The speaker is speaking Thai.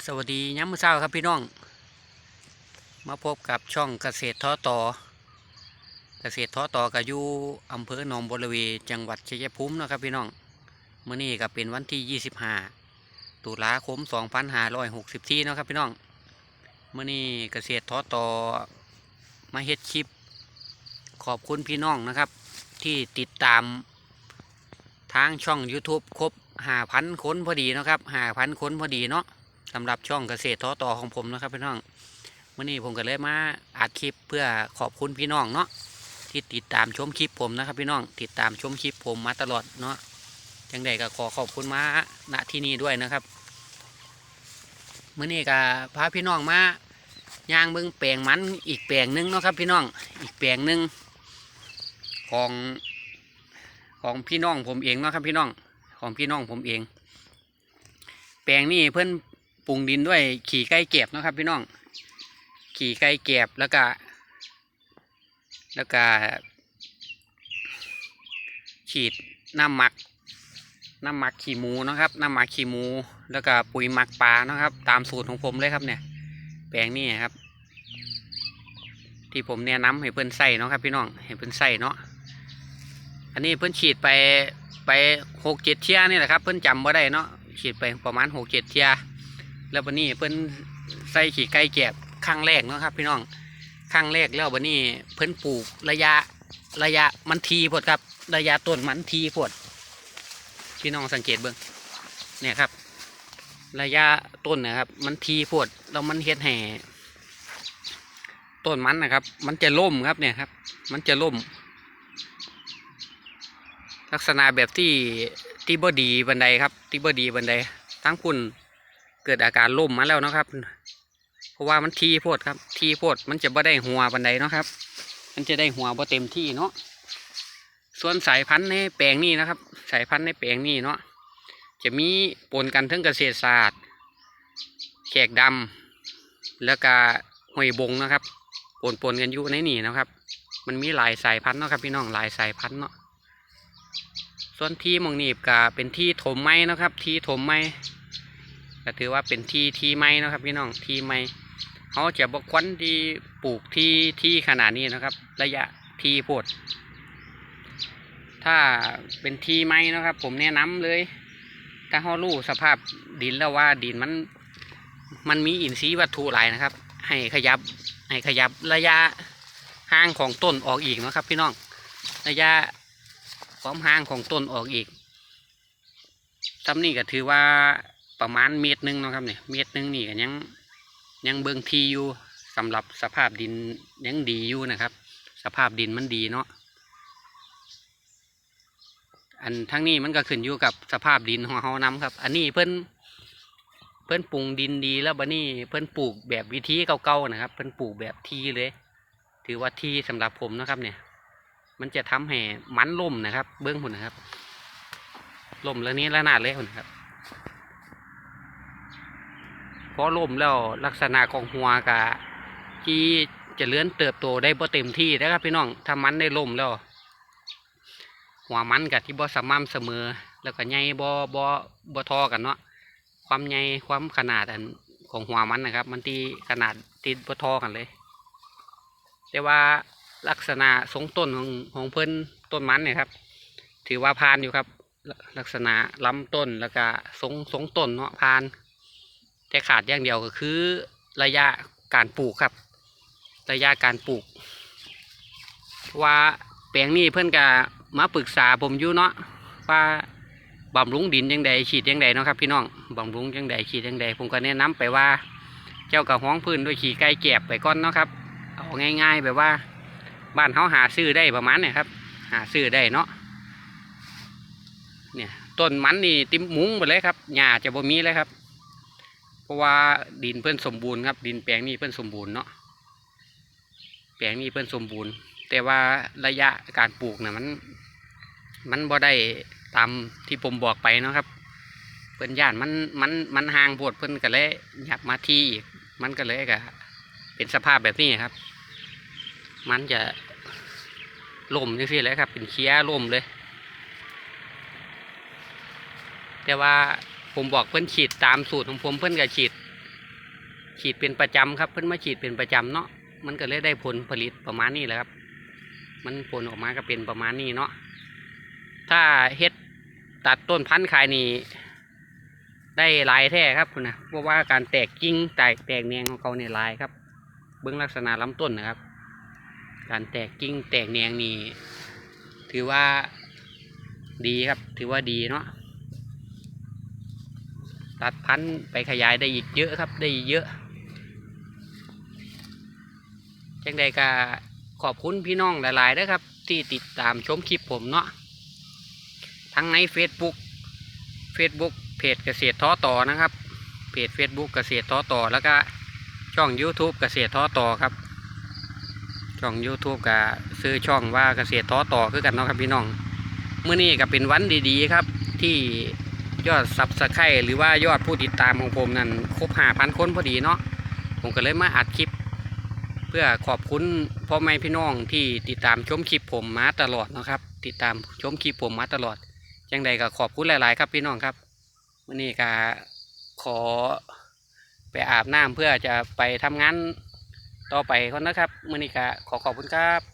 สวัสดีย้ำมือเช้าครับพี่น้อง มาพบกับช่องเกษตรท้อต่อ เกษตรท้อต่อกับยูอำเภอหนองบัวระเวจังหวัดชัยภูมินะครับพี่น้องเมื่อนี้ก็เป็นวันที่ 25 ตุลาคม 2564นาะครับพี่น้องเมื่อนี้เกษตรท้อต่อมาเฮ็ดคลิป ขอบคุณพี่น้องนะครับ ที่ติดตามทางช่อง YouTube ครบ5,000คนพอดีนะครับ5,000คนพอดีเนาะ สำหรับช่องเกษตรท้อต่อของผมนะครับพี่น้องวันนี้ผมก็เลยมาอัดคลิปเพื่อขอบคุณพี่น้องเนาะที่ติดตามชมคลิปผมนะครับ พี่น้องติดตามชมคลิปผมมาตลอดเนาะจังใดก็ขอขอบคุณมาณที่นี้ด้วยนะครับเมื่อนี้ก็พาพี่น้องมาย่างเบิ้งแปลงมันอีกแปลงหนึงเนาะครับ พี่น้องอีกแปลงหนึงของของพี่น้องผมเองเนาะครับพี่น้องของพี่น้องผมเอง แปลงนี้เพื่อน ปรุงดินด้วยขี่ไก่เก็บนะครับ พี่น้อง ขี่ไก่เก็บแล้วก็ แล้วก็ ฉีดน้ำหมัก น้ำหมักขี้หมูนะครับ น้ำหมักขี้หมู แล้วก็ปุ๋ยหมักปลานะครับ ตามสูตรของผมเลยครับเนี่ย แปลงนี้ครับ ที่ผมแนะนำให้เพื่อนใส่เนาะครับ พี่น้องให้เพื่อนใส่เนาะอันนี้เพื่อนฉีดไปไปหกเจ็ดเที่ยนี่แหละครับ เพื่อนจำว่าได้เนาะฉีดไปประมาณหกเจ็ดเที่ย แล้ววันนี้เพิ่นใส่ขี้ไก่แกบครั้งแรกเนาะครับพี่น้องครั้งแรกแล้ววันนี้เพิ่นปลูกระยะระยะมันทีพดครับ ระยะต้นมันทีพดพี่น้องสังเกตเบิ่งเนี่ยครับ ระยะต้นนะครับ มันทีพดแล้วมันเฮ็ดแห่ต้นมันนะครับ มันจะล่มครับเนี่ยครับ มันจะล่ม ลักษณะแบบที่ที่บดีบันไดครับ ที่บดีบันไดทั้งคุณ เกิดอาการล่มมาแล้วนะครับ เพราะว่ามันทีโพดครับ ทีโพดมันจะบ่ได้หัวบันไดเนาะครับ มันจะได้หัวบ่เต็มที่เนาะส่วนสายพันธุ์ในแปลงนี้นะครับ สายพันธุ์ในแปลงนี้เนาะจะมีปนกันทั้งเกษตรศาสตร์ แขกดำแล้วก็หอยบงนะครับปนปนกันอยู่ในนี่นะครับ มันมีหลายสายพันธุ์เนาะครับพี่น้องหลายสายพันธุ์เนาะส่วนที่มองนีบก็เป็นที่ถมไม้นะครับ ที่ถมไม้ ก็ถือว่าเป็นที่ที่ไม้นะครับพี่น้องที่ไม้เขาจะบกควันที่ปลูกที่ที่ขนาดนี้นะครับ ระยะที่โพดถ้าเป็นที่ไม้นะครับ ผมแนะนำเลย ถ้าเขารู้สภาพดินแล้วว่าดินมันมันมีอินทรีย์วัตถุหลายนะครับ ให้ขยับให้ขยับระยะห่างของต้นออกอีกนะครับ พี่น้องระยะความห่างของต้นออกอีกตำนี้ก็ถือว่า ประมาณเมตรหนึ่งเนาะครับเนี่ยเมตรหนึ่งนี่ก็ยังยังเบิ่งทีอยู่สำหรับสภาพดินยังดีอยู่นะครับ สภาพดินมันดีเนาะอันทั้งนี้มันก็ขึ้นอยู่กับสภาพดินของเขานำครับ อันนี้เพิ่นเพิ่นปรุงดินดีแล้วบัดนี้เพิ่นปลูกแบบวิธีเก่าๆนะครับ เพิ่นปลูกแบบทีเลย ถือว่าทีสำหรับผมนะครับเนี่ย มันจะทำให้มันล่มนะครับ เบื้องหุ่นนะครับล่มแล้วนี้ละนาดเลยหุ่นครับ พอล่มแล้วลักษณะของหัวกะที่จะเลื่อนเติบโตได้บ่เต็มที่นะครับพี่น้องถ้ามันได้ล่มแล้ว หัวมันกับที่บ่สม่ำเสมอ แล้วก็ใหญ่บ่บ่บ่ทอกันเนาะความใหญ่ความขนาดอันของหัวมันนะครับ มันที่ขนาดติดบ่ทอกันเลย แต่ว่าลักษณะทรงต้นของของเพิ่นต้นมันเนี่ยครับ ถือว่าพานอยู่ครับ ลักษณะลำต้นแล้วก็ทรงทรงต้นเนาะพาน แต่ขาดอย่างเดียวก็คือระยะการปลูกครับ ระยะการปลูก ว่าแปลงนี้เพื่อนก็มาปรึกษาผมอยู่เนาะว่าบำรุงดินยังใดฉีดยังใดเนาะครับพี่น้องบำรุงยังใดฉีดยังใดผมก็แนะนำไปว่า เจ้ากับห้องพื้นด้วยขี่ไก่แก็บไปก่อนเนาะครับเอาง่าย ๆ แบบว่า บ้านเขาหาซื้อได้ประมาณเนี่ยครับ หาซื้อได้เนาะเนี่ยต้นมันนี่ติมมุ้งไปเลยครับหญ้าจะบ่มีเลยครับ เพราะว่าดินเพื่อนสมบูรณ์ครับ ดินแปลงนี้เพื่อนสมบูรณ์เนาะแปลงนี้เพื่อนสมบูรณ์ แต่ว่าระยะการปลูกเนี่ยมัน มันบ่ได้ตามที่ผมบอกไปเนาะครับ เพื่อนย่านมันมันมันห่างโพดเพื่อนก็เลยหยับมาที่มันก็เลยก็เป็นสภาพแบบนี้ครับ มันจะล่มจังซี่เลยครับ เป็นเคี้ยล่มเลย แต่ว่า ผมบอกเพื่อนฉีดตามสูตรของผมเพื่อนก็ฉีด ฉีดเป็นประจำครับ เพิ่อนมาฉีดเป็นประจำเนาะมันก็เลยได้ผลผลิตประมาณนี้แหละครับ มันผลออกมาก็เป็นประมาณนี้เนาะถ้าเฮ็ดตัดต้นพันธุ์ขายนี่ได้ลายแท้ครับคุณนะเพราะว่าการแตกกิ่งแตกแตกแหนงของเขาเนี่ยลายครับ เบื้องลักษณะลำต้นนะครับ การแตกกิ่งแตกแหนงนี่ถือว่าดีครับ ถือว่าดีเนาะ ตัดพันธุ์ไปขยายได้อีกเยอะครับได้อีกเยอะจังใดก็ขอบคุณพี่น้องหลายๆนะครับ ที่ติดตามชมคลิปผมเนาะทั้งใน Facebook Facebook เพจเกษตรท้อต่อนะครับ เพจ Facebook เกษตรท้อต่อแล้วก็ช่อง YouTube เกษตรท้อต่อครับ ช่อง YouTube กับซื้อช่องว่าเกษตรท้อต่อคือกันเนาะครับพี่น้องเมื่อนี้ก็เป็นวันดีๆครับที่ ยอดซับสไครหรือว่ายอดผู้ติดตามของผมนั้นครบห้าพันคนพอดีเนาะผมก็เลยมาอัดคลิป เพื่อขอบคุณพ่อแม่พี่น้องที่ติดตามชมคลิปผมมาตลอดนะครับ ติดตามชมคลิปผมมาตลอดจังใดก็ขอบคุณหลาย ๆ ครับพี่น้องครับมื่อนี้ก็ขอไปอาบน้ำเพื่อจะไปทำงานต่อไปคนนะครับมือนี้ก็ขอขอบคุณครับ